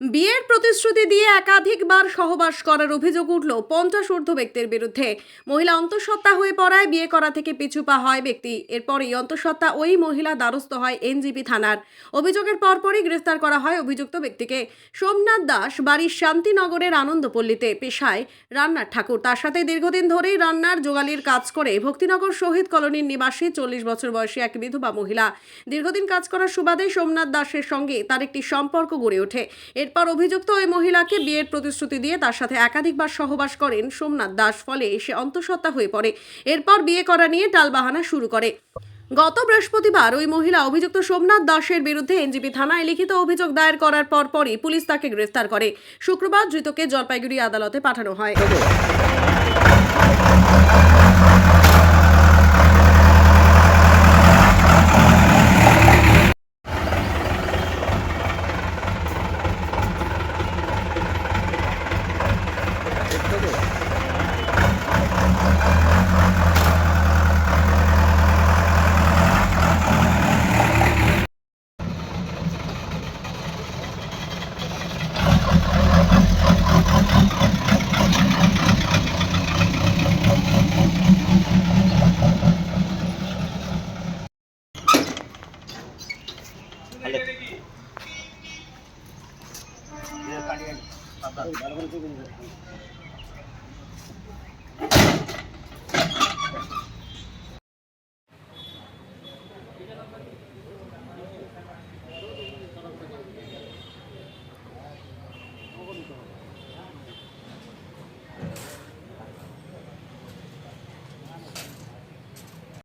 বিয়ের প্রতিশ্রুতি দিয়ে একাধিকবার সহবাস করার অভিযোগ উঠল পঞ্চাশ ঊর্ধ্ব ব্যক্তির বিরুদ্ধে। মহিলা অন্তঃসত্ত্বা হয়ে পড়ায় বিয়ে করা থেকে পিছু পা হয় ব্যক্তি। এরপরই অন্তঃসত্ত্বা ওই মহিলা দ্বারস্থ হয় এনজিপি থানার। অভিযোগের পরপরই গ্রেফতার করা হয় অভিযুক্ত ব্যক্তিকে। সোমনাথ দাস বাড়ির শান্তিনগরের আনন্দপল্লীতে পেশায় রান্নার ঠাকুর। তার সাথে দীর্ঘদিন ধরেই রান্নার জোগালির কাজ করে ভক্তিনগর শহীদ কলোনির নিবাসী চল্লিশ বছর বয়সী এক বিধবা মহিলা। দীর্ঘদিন কাজ করার সুবাদে সোমনাথ দাসের সঙ্গে তার একটি সম্পর্ক গড়ে ওঠে। এরপর অভিযুক্ত ওই মহিলাকে বিয়ের প্রতিশ্রুতি দিয়ে তার সাথে একাধিকবার সহবাস করেন সোমনাথ দাস, ফলে এসে অন্তঃসত্ত্বা হয়ে পড়ে। এরপর বিয়ে করা নিয়ে টালবাহানা শুরু করে। গত বৃহস্পতিবার ওই মহিলা অভিযুক্ত সোমনাথ দাসের বিরুদ্ধে এনজিপি থানায় লিখিত অভিযোগ দায়ের করার পরপরই পুলিশ তাকে গ্রেফতার করে। শুক্রবার ধৃতকে জলপাইগুড়ি আদালতে পাঠানো হয়। அல்ல